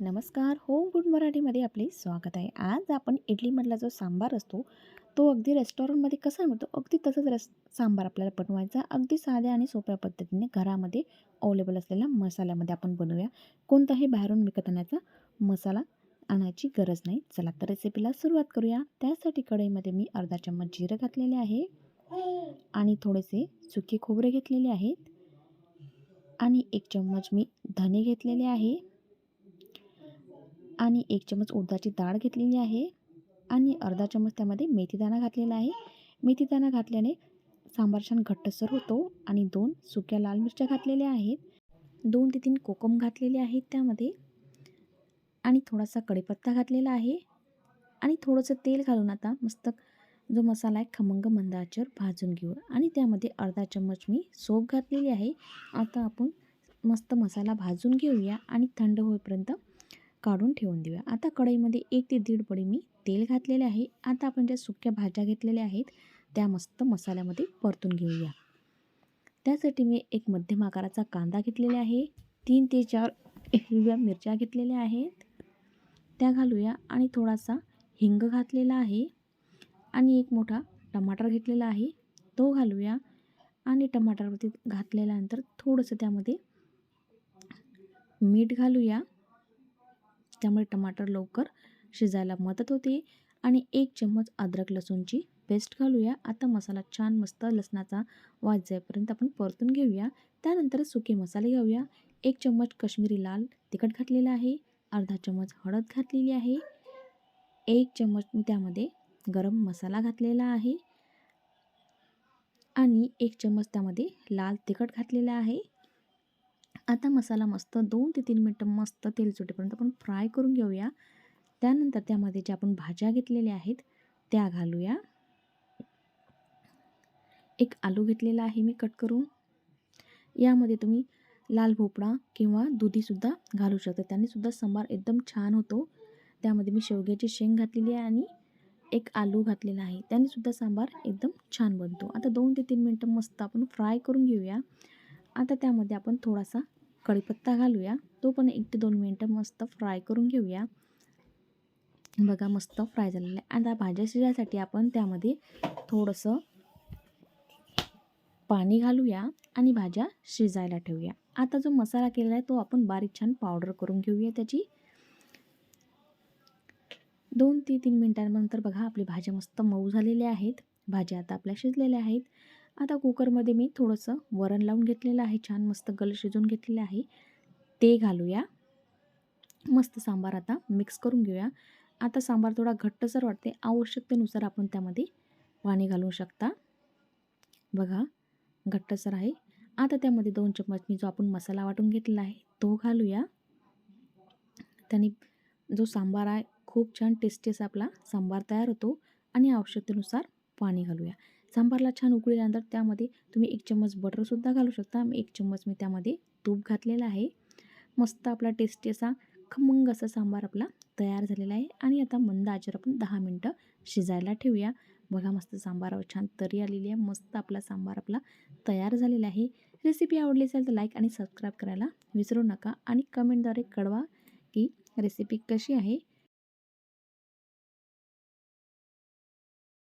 नमस्कार. Home good मराठीमध्ये आपले स्वागत आहे. आज आपण इडलीमधला जो सांबार असतो तो अगदी रेस्टॉरंटमध्ये कसा मिळतो? अगदी तसंच रस सांबार आपल्याला बनवायचा अगदी साध्या आणि सोप्या पद्धतीने घरामध्ये अवेलेबल असलेल्या मसाल्यामध्ये आपण बनवूया. कोणताही बाहेरून विकत आणायचा मसाला आणायची गरज नाही. चला तर रेसिपीला सुरुवात करूया. त्यासाठी कढईमध्ये मी अर्धा चम्मच जिरं घातलेले आहे आणि थोडेसे सुके खोबरे घेतलेले आहेत आणि एक चम्मच मी धने घेतलेले आहे. आणि एक चमच उडदाची डाळ घेतलेली आहे आणि अर्धा चमच त्यामध्ये मेथीदाणा घातलेला आहे. मेथीदाणा घातल्याने सांबार छान घट्टसर होतो आणि दोन सुक्या लाल मिरच्या घातलेल्या आहेत. दोन ते तीन कोकम घातलेले आहेत त्यामध्ये. आणि थोडासा कढीपत्ता घातलेला आहे. आणि थोडंसं तेल घालून आता मस्त जो मसाला आहे खमंग मंदाचर भाजून घेऊ. आणि त्यामध्ये अर्धा चम्मच मी सोप घातलेली आहे. आता आपण मस्त मसाला भाजून घेऊया आणि थंड होईपर्यंत काढून ठेवून देऊया. आता कढईमध्ये एक ते दीड पडी मी तेल घातलेले आहे. आता आपण ज्या सुक्या भाज्या घेतलेल्या आहेत त्या मस्त मसाल्यामध्ये परतून घेऊया. त्यासाठी मी एक मध्यम आकाराचा कांदा घेतलेला आहे. तीन ते चार हिरव्या मिरच्या घेतलेल्या आहेत. त्या घालूया आणि थोडासा हिंग घातलेला आहे आणि एक मोठा टमाटर घेतलेला आहे. तो घालूया आणि टमाटरवरती घातलेल्यानंतर थोडंसं त्यामध्ये मीठ घालूया. त्यामुळे टमाटर लवकर शिजायला मदत होते. आणि एक चम्मच अद्रक लसूणची पेस्ट घालूया. आता मसाला छान मस्त लसणाचा वास जाईपर्यंत आपण परतून घेऊया. त्यानंतर सुके मसाले घेऊया एक चम्मच कश्मीरी लाल तिखट घातलेला आहे. अर्धा चम्मच हळद घातलेली आहे. एक चम्मच त्यामध्ये गरम मसाला घातलेला आहे. आणि एक चम्मच त्यामध्ये लाल तिखट घातलेला आहे. आता मसाला मस्त दोन ते तीन मिनटं मस्त तेल सुटेपर्यंत आपण फ्राय करून घेऊया. त्यानंतर त्यामध्ये ज्या आपण भाज्या घेतलेल्या आहेत त्या घालूया. एक आलू घेतलेला आहे मी कट करून. यामध्ये तुम्ही लाल भोपळा किंवा दुधीसुद्धा घालू शकता. त्यानेसुद्धा सांबार एकदम छान होतो. त्यामध्ये मी शेवग्याची शेंग घातलेली आहे आणि एक आलू घातलेला आहे. त्यानेसुद्धा सांबार एकदम छान बनतो. आता दोन ते तीन मिनटं मस्त आपण फ्राय करून घेऊया. आता त्यामध्ये आपण थोडासा कढीपत्ता घालूया. तो पण एक ते दोन मिनटं मस्त फ्राय करून घेऊया. बघा मस्त फ्राय झालेलं आहे. आता भाज्या शिजायसाठी आपण त्यामध्ये थोडंसं पाणी घालूया आणि भाज्या शिजायला ठेवूया. आता जो मसाला केलेला आहे तो आपण बारीक छान पावडर करून घेऊया त्याची. दोन ते तीन मिनटांनंतर बघा आपली भाज्या मस्त मऊ झालेल्या आहेत. भाज्या आता आपल्या शिजलेल्या आहेत. आता कुकरमध्ये मी थोडंसं वरण लावून घेतलेलं आहे. छान मस्त गल शिजवून घेतलेलं आहे. ते घालूया. मस्त सांबार आता मिक्स करून घेऊया. आता सांबार थोडा घट्टसर वाटते आवश्यकतेनुसार आपण त्यामध्ये पाणी घालू शकता. बघा घट्टसर आहे. आता त्यामध्ये दोन चम्मच मी जो आपण मसाला वाटून घेतलेला आहे तो घालूया. त्याने जो सांबार आहे खूप छान टेस्टी असा आपला सांबार तयार होतो आणि आवश्यकतेनुसार पाणी घालूया. सांबारला छान उकळल्यानंतर त्यामध्ये तुम्ही एक चम्मच बटरसुद्धा घालू शकता. एक चम्मच मी त्यामध्ये तूप घातलेलं आहे. मस्त आपला टेस्टी असा खमंग असा सांबार आपला तयार झालेला आहे. आणि आता मंद आचेवर आपण दहा मिनटं शिजायला ठेवूया. बघा मस्त सांबारावर छान तरी आलेली आहे. मस्त आपला सांबार आपला तयार झालेला आहे. रेसिपी आवडली असेल तर लाईक आणि सबस्क्राईब करायला विसरू नका. आणि कमेंटद्वारे कळवा की रेसिपी कशी आहे.